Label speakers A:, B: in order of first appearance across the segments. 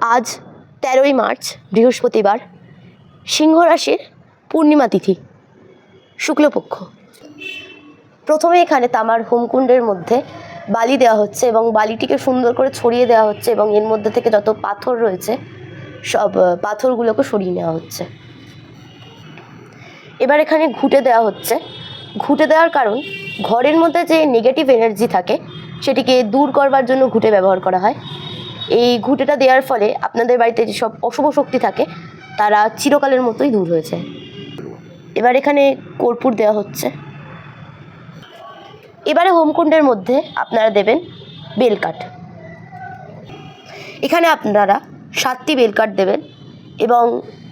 A: আজ তেরোই মার্চ, বৃহস্পতিবার সিংহ রাশির পূর্ণিমা তিথি, শুক্লপক্ষ। প্রথমে এখানে তামার হোমকুণ্ডের মধ্যে বালি দেওয়া হচ্ছে এবং বালিটিকে সুন্দর করে ছড়িয়ে দেওয়া হচ্ছে এবং এর মধ্যে থেকে যত পাথর রয়েছে, সব পাথরগুলোকে সরিয়ে নেওয়া হচ্ছে। এবার এখানে ঘুঁটে দেওয়া হচ্ছে। ঘুঁটে দেওয়ার কারণ, ঘরের মধ্যে যে নেগেটিভ এনার্জি থাকে, সেটিকে দূর করবার জন্য ঘুঁটে ব্যবহার করা হয়। এই ঘুঁটেটা দেওয়ার ফলে আপনাদের বাড়িতে যেসব অশুভ শক্তি থাকে, তারা চিরকালের মতোই দূর হয়েছে এবার এখানে কর্পূর দেওয়া হচ্ছে। এবারে হোমকুণ্ডের মধ্যে আপনারা দেবেন বেলকাঠ। এখানে আপনারা সাতটি বেলকাঠ দেবেন এবং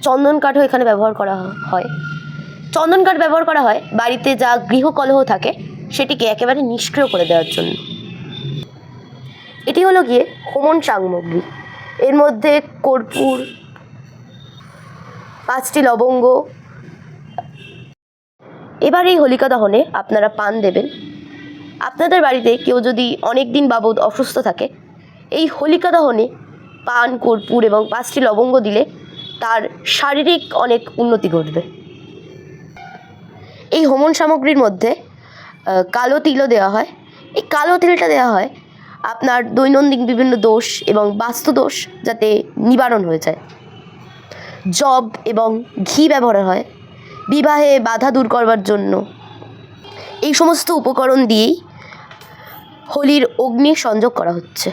A: চন্দন কাঠও এখানে ব্যবহার করা হয়। চন্দন কাঠ ব্যবহার করা হয়, বাড়িতে যা গৃহকলহ থাকে, সেটিকে একেবারে নিষ্ক্রিয় করে দেওয়ার জন্য। এটি হলো গিয়ে হোমন সামগ্রী এর মধ্যে কর্পূর, পাঁচটি লবঙ্গ। এবার এই হোলিকা দহনে আপনারা পান দেবেন। আপনাদের বাড়িতে কেউ যদি অনেক দিন বাবদ অসুস্থ থাকে, এই হোলিকা দহনে পান, কর্পূর এবং পাঁচটি লবঙ্গ দিলে তার শারীরিক অনেক উন্নতি ঘটবে। এই হোমন সামগ্রীর মধ্যে কালো তিলও দেওয়া হয়। এই কালো তিলটা দেওয়া হয় আপনার দৈনন্দিন বিভিন্ন দোষ এবং বাস্তু দোষ যাতে নিবারণ হয়ে যায়। জব এবং ঘি ব্যবহার হয়। বিবাহে বাধা দূর করবার জন্য। এই সমস্ত উপকরণ দিয়েই হোলির অগ্নি সংযোগ করা হচ্ছে।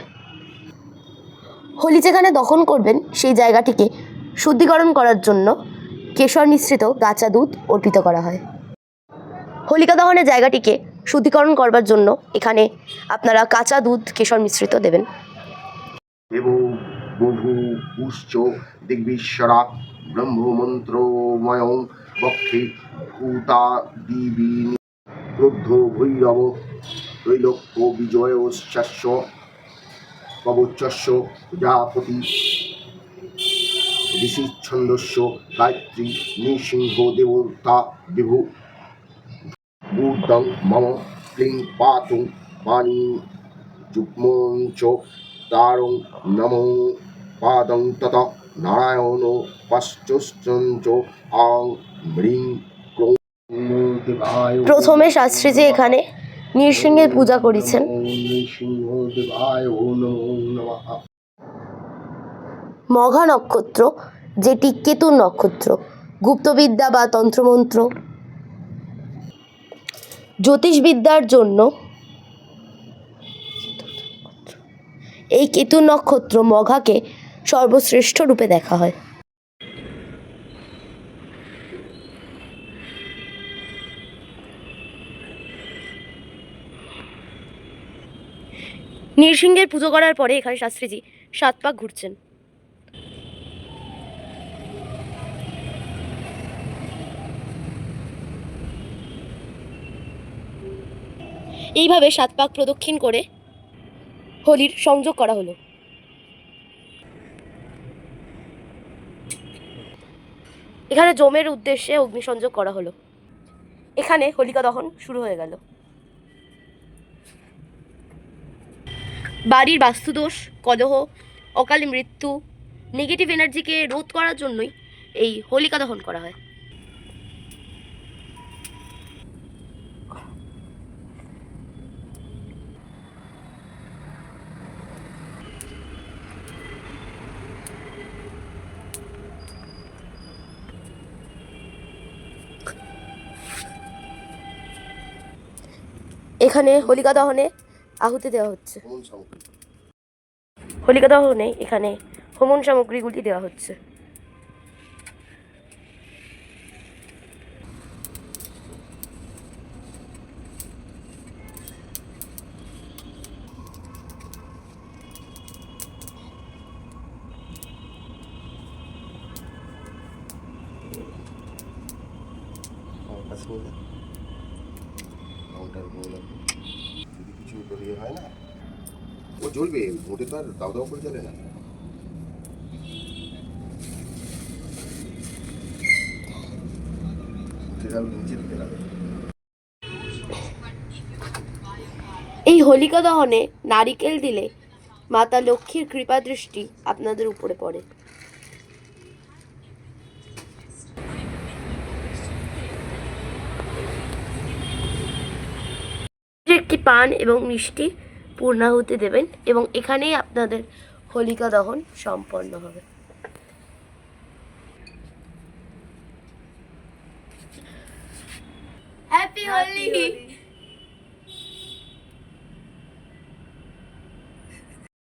A: হোলি যেখানে দহন করবেন, সেই জায়গাটিকে শুদ্ধিকরণ করার জন্য কেশর মিশ্রিত কাঁচা দুধ অর্পিত করা হয়। হোলিকা দহনের জায়গাটিকে শুদ্ধিকরণ করবার জন্য এখানে আপনারা কাঁচা দুধ, কেশর মিশ্রিত দেবেন।
B: দেব বহু পুশ্চ দিগ্বিশ্বরা ব্রহ্মমন্ত্রময়ং বক্ষে ভূতা দিবি ক্রুদ্ধ ভৈরব, ত্রৈলোক্য বিজয়শ্চাস্য কবচস্য প্রজাপতি। ঋষিচ্ছন্দস্য, গায়ত্রী, নৃসিংহ দেবতা, বিভু। ভূতং মম ক্লিং পাতুং পানি যুগ্মঞ্চ তারং নমো পাদং তত নারায়ণ পাশ্চশ্চঞ্চ আং মৃং ক্রৌং দেবায়
A: প্রথমে শাস্ত্রীজি এখানে নৃসিংহের পূজা করেছেন। মঘা নক্ষত্র যেটি কেতুর নক্ষত্র গুপ্তবিদ্যা বা তন্ত্রমন্ত্র জ্যোতিষবিদ্যার জন্য এই কেতু নক্ষত্র মঘাকে সর্বশ্রেষ্ঠ রূপে দেখা হয়। নৃসিংহের পুজো করার পরে এখানে শাস্ত্রীজি সাত পাক ঘুরছেন। এইভাবে সাত পাক প্রদক্ষিণ করে হোলির সংযোগ করা হলো। এখানে জমের উদ্দেশ্যে অগ্নিসংযোগ করা হলো। এখানে হোলিকা দহন শুরু হয়ে গেল। বাড়ির বাস্তুদোষ, কলহ, অকালে মৃত্যু নেগেটিভ এনার্জিকে রোধ করার জন্যই এই হোলিকা দহন করা হয়। এখানে হোলিকা দহনে আহুতি দেওয়া হচ্ছে। হোলিকা দহনে এখানে হোমন সামগ্রীগুলি দেওয়া হচ্ছে।
B: আমার কাউন্টার বলে যদি কিছু ইয়ে হয় না, ও জ্বলবে, ভোটে তো আর দাও দাও করে জ্বলে না।
A: এই হোলিকা দহনে নারিকেল দিলে মাতা লক্ষ্মীর কৃপা দৃষ্টি আপনাদের উপরে পড়ে। পান এবং মিষ্টি পূর্ণাহুতি দেবেন এবং এখানেই আপনাদের হোলিকা দহন সম্পন্ন হবে। হ্যাপি হোলি